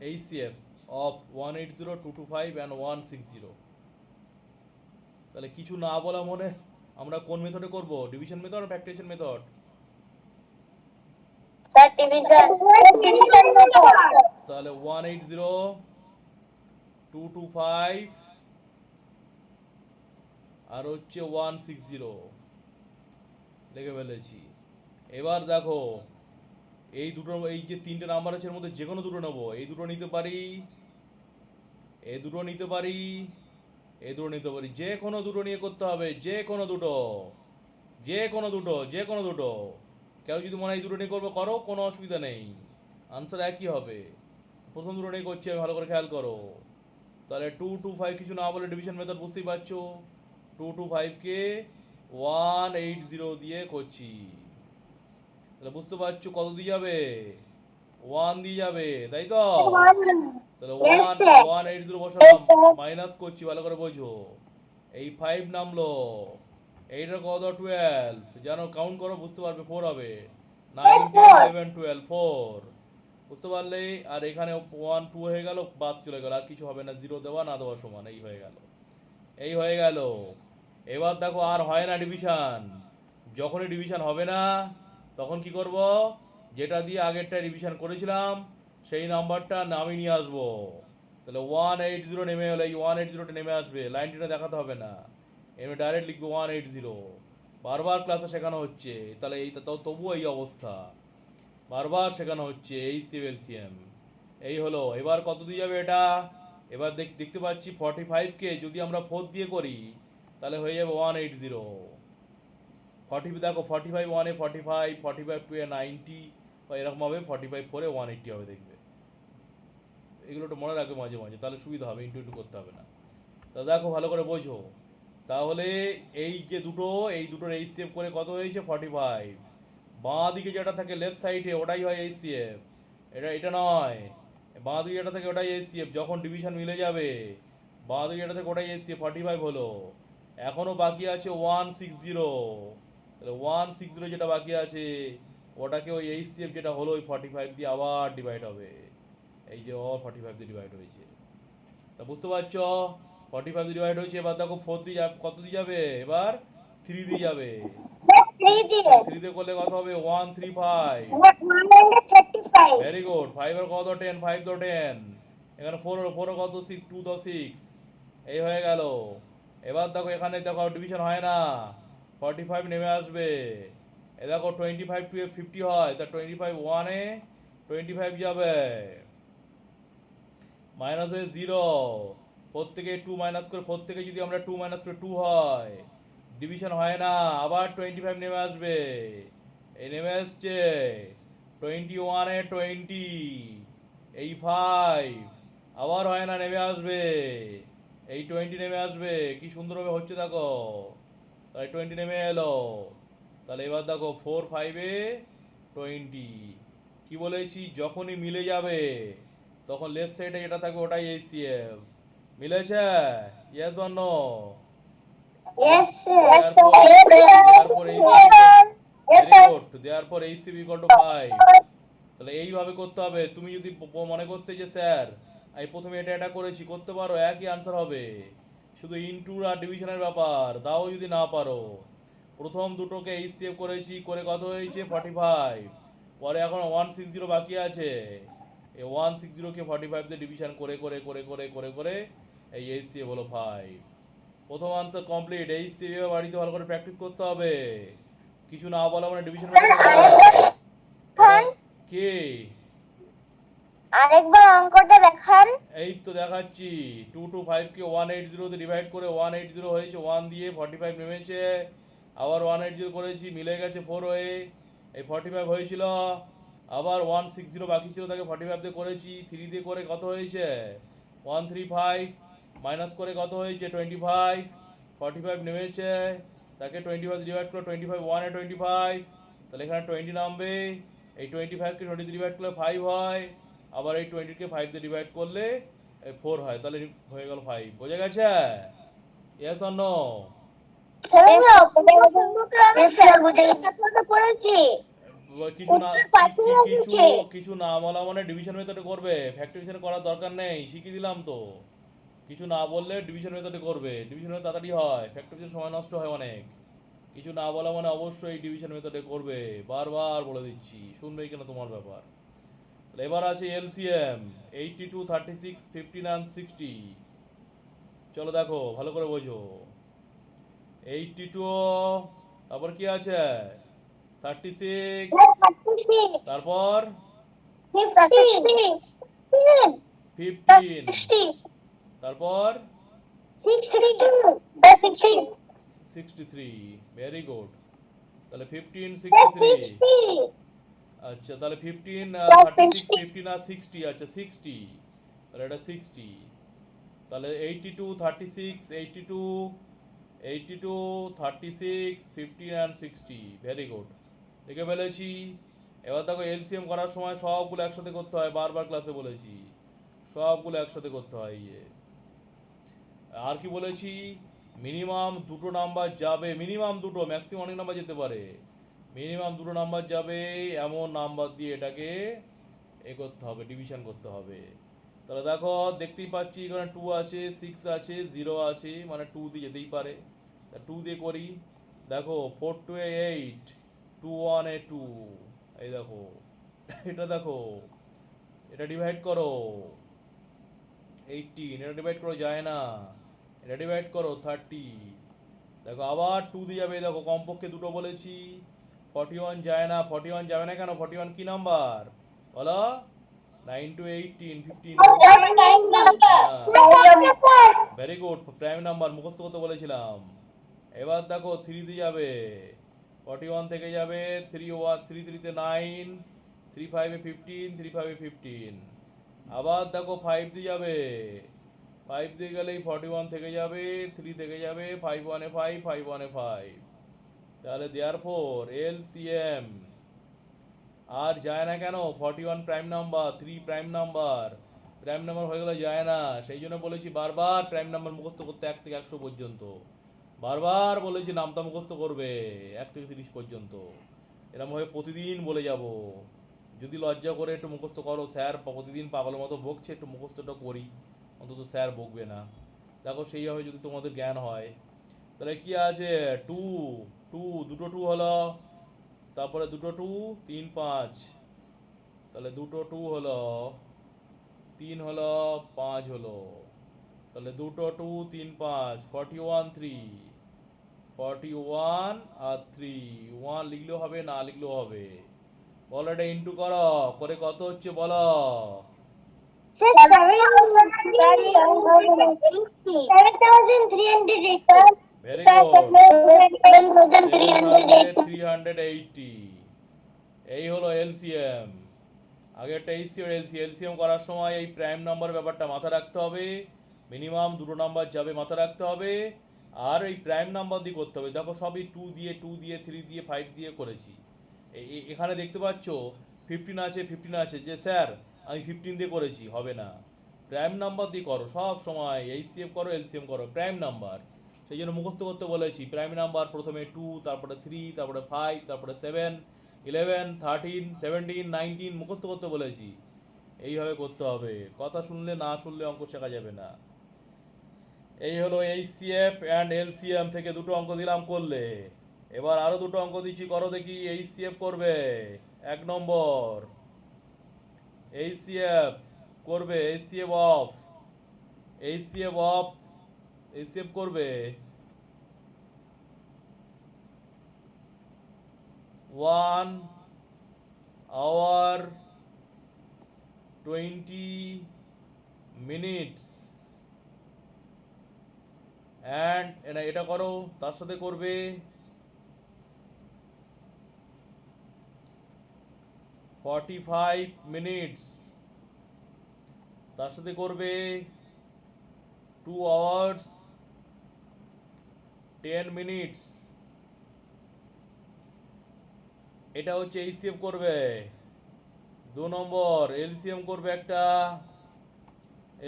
HCF of 180 and 160 তাহলে কিছু না বলা মনে আমরা কোন মেথডে করব? Division method factorisation method sir division তাহলে 180 225 আর হচ্ছে 160 লিখে ফেলেছি। এবার দেখো এই দুটো, এই যে তিনটে নাম্বার আছে এর মধ্যে যে কোনো দুটো নেব। এই দুটো নিতে পারি, এই দুটো নিতে পারি, এই দুটো নিতে পারি। যে কোনো দুটো নিয়ে করতে হবে যে কোনো দুটো যে কোনো দুটো যে কোনো দুটো। কেউ যদি মনে হয় এই দুটো নিয়ে করবে, করো, কোনো অসুবিধা নেই। আনসার একই হবে। প্রথম দুটো নিয়ে করছি আমি ভালো করে খেয়াল করো। তাহলে টু টু ফাইভ কিছু না বলে ডিভিশন মেথড বুঝতেই পারছ। টু টু ফাইভকে ওয়ান এইট জিরো দিয়ে করছি। তাহলে বুঝতে পারছ কত দিয়ে যাবে? ওয়ান দিয়ে যাবে তাই তো? তাহলে ওয়ান ওয়ান এইট জিরো বসালাম মাইনাস করছি ভালো করে বোঝো। এই ফাইভ নামলো। এইটার কত? টুয়েলভ জানো কাউন্ট করো বুঝতে পারবে ফোর হবে। Nine ten eleven twelve four বুঝতে পারলে? আর এখানে ওয়ান টু হয়ে গেল বাদ চলে গেল। আর কিছু হবে না জিরো দেওয়া না দেওয়া সমান এই হয়ে গেল। এই হয়ে গেল। এবার দেখো আর হয় না ডিভিশন যখনই ডিভিশন হবে না তখন কি করব? যেটা দিয়ে আগেরটা রিভিশন করেছিলাম, সেই নাম্বারটা নামিয়ে নিয়ে আসব। তাহলে ওয়ান এইট জিরো নেমে হলে এই ওয়ান এইট জিরোটা নেমে আসবে। লাইনটিটা দেখাতে হবে না। এমনি ডাইরেক্ট লিখব ওয়ান এইট জিরো বারবার ক্লাসে শেখানো হচ্ছে। তাহলে এই তবুও এই অবস্থা। বারবার শেখানো হচ্ছে এই সিএলসিএম এই হলো। এবার কত দিয়ে যাবে এটা? এবার দেখ দেখতে পাচ্ছি ফর্টি ফাইভকে যদি আমরা ফোর দিয়ে করি, তাহলে হয়ে যাবে ওয়ান এইট জিরো ফর্টি দেখো ফর্টি ফাইভ ওয়ানে forty five forty five two এ নাইনটি বা এরকম হবে ফর্টি ফাইভ ফোরে ওয়ান এইটটি হবে দেখবে। এগুলো একটু মনে রাখবে মাঝে মাঝে, তাহলে সুবিধা হবে ইন্টু ইন্টু করতে হবে না। তা দেখো, ভালো করে বোঝো। তাহলে এই যে দুটো, এই দুটোর এই সেভ করে কত হয়েছে? ফর্টি ফাইভ বাঁ দিকে যেটা থাকে লেফট সাইডে ওটাই হয় এইচ সি এফ এটা এটা নয়। বাঁ দিকে যেটা থাকে ওটাই এই সিএফ যখন ডিভিশন মিলে যাবে বাঁ দিকে যেটা থাকে ওটাই এই সিএফ ফর্টি ফাইভ হলো। এখনও বাকি আছে ওয়ান সিক্স জিরো তাহলে ওয়ান সিক্স জিরো যেটা বাকি আছে ওটাকে ওই এইচ সি এফ যেটা হলো ওই ফর্টি ফাইভ দিয়ে আবার ডিভাইড হবে। এই যে আবার ফর্টি ফাইভ দিয়ে ডিভাইড হয়েছে। তা বুঝতে পারছ? ফর্টি ফাইভ দিয়ে ডিভাইড হয়েছে এবার দেখো ফোর দিয়ে যাবে কত দিয়ে যাবে? এবার থ্রি দিয়ে যাবে। থ্রি দিয়ে। করলে কত হবে? One three five five very good ফাইভের কত? টেন ফাইভ তো টেন এখানে ফোর ফোর কত? সিক্স টু তো সিক্স এই হয়ে গেল। এবার দেখো এখানে দেখো ডিভিশন হয় না। ফর্টি ফাইভ নেমে আসবে। এ দেখো টোয়েন্টি ফাইভ টু এ ফিফটি হয়, তা টোয়েন্টি ফাইভ ওয়ানে টোয়েন্টি ফাইভ যাবে। মাইনাস হয়ে জিরো ফোর থেকে টু মাইনাস করে ফোর থেকে যদি আমরা টু মাইনাস করে টু হয় ডিভিশন হয় না, আবার টোয়েন্টি ফাইভ নেমে আসবে। এই নেমে আসছে টোয়েন্টি ওয়ানে টোয়েন্টি এই ফাইভ আবার হয় না, নেমে আসবে। এই টোয়েন্টি নেমে আসবে, কি সুন্দরভাবে হচ্ছে দেখো। তাই টোয়েন্টি নেমে এলো। তাহলে এবার দেখো ফোর ফাইভে টোয়েন্টি কি বলেছি? যখনই মিলে যাবে তখন লেফট সাইডে যেটা থাকবে ওটাই এইচসিএফ মিলেছে? Yes or no 5. তাহলে এইভাবে করতে হবে। তুমি যদি মনে করতে যে স্যার আমি প্রথমে এটা এটা করেছি করতে পারো? একই আনসার হবে। শুধু ইনটুর আর ডিভিশনের ব্যাপার তাও যদি না পারো। প্রথম দুটোকে এইচ সেভ করেছি করে কত হয়েছে? ফর্টি ফাইভ পরে এখন ওয়ান সিক্স জিরো বাকি আছে। এই ওয়ান সিক্স জিরোকে ফর্টি ফাইভ দিয়ে ডিভিশন করে করে করে করে করে করে এই এইচ সেভ হলো ফাইভ প্রথম আনসার কমপ্লিট এই সেভ বাড়িতে ভালো করে প্র্যাকটিস করতে হবে। কিছু না বলা মানে ডিভিশন কে? আরেকবার অঙ্কটা দেখান। এই তো দেখাচ্ছি। টু টু ফাইভকে ওয়ান এইট জিরোতে ডিভাইড করে ওয়ান এইট জিরো হয়েছে ওয়ান দিয়ে ফর্টি ফাইভ নেমেছে। আবার ওয়ান এইট জিরো করেছি, মিলে গেছে ফোর হয়ে। এই ফর্টি ফাইভ হয়েছিল। আবার ওয়ান সিক্স জিরো বাকি ছিল, তাকে ফর্টি ফাইভ দিয়ে করেছি। থ্রি দিয়ে করে কত হয়েছে? ওয়ান থ্রি ফাইভ মাইনাস করে কত হয়েছে? টোয়েন্টি ফাইভ ফর্টি ফাইভ নেমেছে। তাকে টোয়েন্টি ফাইভ ডিভাইড করে টোয়েন্টি ফাইভ ওয়ানে টোয়েন্টি ফাইভ তাহলে এখানে টোয়েন্টি নামবে। এই টোয়েন্টি ফাইভকে টোয়েন্টি ডিভাইড করলে ফাইভ হয়। আবার এই টোয়েন্টিকে ফাইভ দিয়ে ডিভাইড করলে ফোর হয় তাহলে হয়ে গেল ফাইভ বোঝা গেছে? ইয়েস অর নো কিছু না কিছু কিছু বলা মানে ডিভিশন মেথডে করবে। ফ্যাক্টরিজেশন করার দরকার নেই শিখিয়ে দিলাম তো। কিছু না বললে ডিভিশন মেথডে করবে। ডিভিশন মেথড তাড়াতাড়ি হয় ফ্যাক্টরিজেশন সময় নষ্ট হয় অনেক। কিছু না বলা মানে অবশ্যই ডিভিশন মেথডে করবে। বারবার বলে দিচ্ছি শুনবেই কেন তোমার ব্যাপার? এবার আছে LCM eighty two thirty six fifty nine sixty চলো দেখো ভালো করে বোঝো। এইটটি টু তারপর কি আছে? থার্টি সিক্স তারপর? ফিফটিন তারপর. সিক্সটি থ্রি ভেরি গুড তাহলে ফিফটিন সিক্সটি থ্রি. আচ্ছা তাহলে fifteen Plus thirty six 60 fifteen আর সিক্সটি আচ্ছা সিক্সটি তাহলে এটা সিক্সটি তাহলে eighty two thirty six eighty two eighty two thirty six fifteen and sixty very good লিখে ফেলেছি। এবার দেখো এলসিএম করার সময় সবগুলো একসাথে করতে হয় বারবার ক্লাসে বলেছি। সবগুলো একসাথে করতে হয় ইয়ে। আর কি বলেছি? মিনিমাম দুটো নাম্বার যাবে। মিনিমাম দুটো ম্যাক্সিমাম অনেক নাম্বার যেতে পারে। মিনিমাম দুটো নাম্বার যাবে, এমন নাম্বার দিয়ে এটাকে এ করতে হবে ডিভিশন করতে হবে। তাহলে দেখো, দেখতেই পাচ্ছি এখানে টু আছে সিক্স আছে জিরো আছে মানে টু দিয়ে যেতেই পারে। তা টু দিয়ে করি। দেখো four two eight two one এ টু এই দেখো, এটা দেখো, এটা ডিভাইড করো। এইটিন এটা ডিভাইড করো, যায় না। এটা ডিভাইড করো থার্টি দেখো, আবার টু দিয়ে যাবে দেখো, কমপক্ষে দুটো বলেছি। ফর্টি ওয়ান যায় না, ফর্টি ওয়ান যাবে না কেন? ফর্টি ওয়ান কী নাম্বার? বলো। Nine two eighteen, fifteen. Very good prime number মুখস্থ করতে বলেছিলাম। এবার দেখো থ্রি দিয়ে যাবে। ফর্টি ওয়ান থেকে যাবে থ্রি ওয়ান থ্রি থ্রিতে নাইন থ্রি ফাইভে ফিফটিন থ্রি ফাইভে ফিফটিন আবার দেখো ফাইভ দিয়ে যাবে। ফাইভ দিয়ে গেলেই ফর্টি ওয়ান থেকে যাবে থ্রি থেকে যাবে ফাইভ ওয়ানে ফাইভ ফাইভ ওয়ানে ফাইভ তাহলে there four L C M আর যায় না কেন? Forty one prime number three prime number prime number হয়ে গেলে যায় না। সেই জন্য বলেছি বারবার প্রাইম নাম্বার মুখস্থ করতে এক থেকে একশো পর্যন্ত। বারবার বলেছি নামটা মুখস্থ করবে এক থেকে তিরিশ পর্যন্ত। এরমভাবে প্রতিদিন বলে যাব। যদি লজ্জা করে একটু মুখস্থ করো, স্যার প্রতিদিন পাগলের মতো বকছে, একটু মুখস্থটা করি। অন্তত স্যার বকবে না। দেখো সেইভাবে যদি তোমাদের জ্ঞান হয়। তাহলে কি আছে? টু টু, দুটো টু হলো, তারপরে দুটো টু, তিন পাঁচ। তাহলে দুটো টু হলো, তিন হলো, পাঁচ হলো। তাহলে দুটো টু, তিন পাঁচ, forty one, three. Forty one আর থ্রি। ওয়ান লিখলেও হবে, না লিখলেও হবে। বলো এটা ইন্টু করো, করে কত হচ্ছে বলো? থ্রি হান্ড্রেড এইটটি এই হলো এলসিএম আগে একটা এইচসিএম এলসি এলসিএম করার সময় এই প্রাইম নাম্বার ব্যাপারটা মাথায় রাখতে হবে মিনিমাম দুটো নাম্বার যাবে মাথায় রাখতে হবে আর এই প্রাইম নাম্বার দিয়ে করতে হবে দেখো সবই টু দিয়ে টু দিয়ে থ্রি দিয়ে ফাইভ দিয়ে করেছি এখানে দেখতে পাচ্ছ ফিফটিন আছে ফিফটিন আছে যে স্যার আমি ফিফটিন দিয়ে করেছি হবে না প্রাইম নাম্বার দিয়ে করো সব সময় এইচসিএফ করো এলসিএম করো প্রাইম নাম্বার সেই জন্য মুখস্থ করতে বলেছি। প্রাইম নাম্বার প্রথমে টু তারপরে থ্রি তারপরে ফাইভ তারপরে seven eleven thirteen seventeen nineteen মুখস্থ করতে বলেছি। এইভাবে করতে হবে। কথা শুনলে না শুনলে অঙ্ক শেখা যাবে না। এই হলো এইচসিএফ অ্যান্ড এলসিএম থেকে দুটো অঙ্ক দিলাম করলে। এবার আরও দুটো অঙ্ক দিচ্ছি, করো দেখি এইচসিএফ করবে। এক নম্বর। এইচসিএফ করবে HCF of HCF of HCF করবে। One hour twenty minutes and এটা এটা করো, তার সাথে করবে। ফর্টি ফাইভ মিনিটস তার সাথে করবে। টু আওয়ার্স টেন মিনিটস এটা হচ্ছে এইচসিএম করবে। দু নম্বর এলসিএম করবে একটা।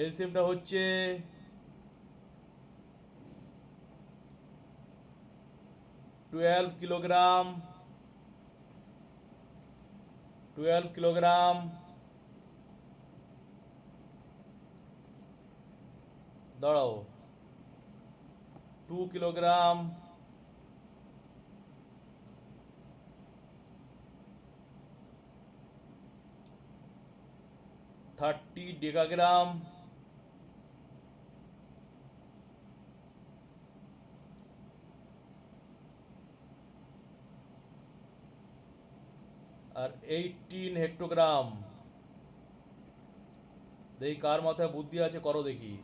এলসিএমটা হচ্ছে টুয়েলভ কিলোগ্রাম টুয়েলভ কিলোগ্রাম দাঁড়াও। টু কিলোগ্রাম থার্টি ডেকাগ্রাম আর এইটিন হেক্টোগ্রাম দেখি কার মাথায় বুদ্ধি আছে করো দেখি।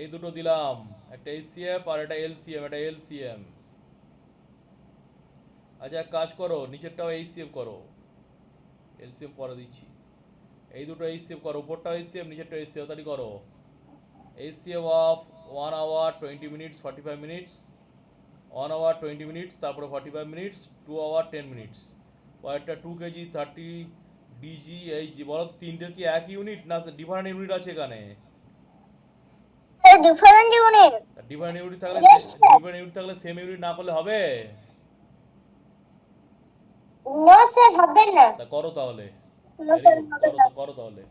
এই দুটো দিলাম। একটা এসিএফ আর একটা এলসিএম একটা এলসিএম আচ্ছা এক কাজ করো, নিচেরটাও এইচসিএফ করো। এলসিএম পরে দিচ্ছি। এই দুটো এইচসিএফ করো, উপরটাও এইচসিএফ নিচেরটা এইচসিএফ তাহলে করো। HCF of one hour twenty minutes forty five minutes one hour twenty minutes তারপরে forty five minutes two hour ten minutes কয়েকটা টু কেজি থার্টি ডিজি এই বলো তিনটের কি এক ইউনিট না ডিফারেন্ট ইউনিট আছে এখানে? ডিফারেন্ট ইউনিট ডিফারেন্ট ইউনিট থাকলে ডিফারেন্ট ইউনিট থাকলে সেম ইউনিট না করলে হবে? না স্যার হবে না। করো তাহলে। করো করো তাহলে।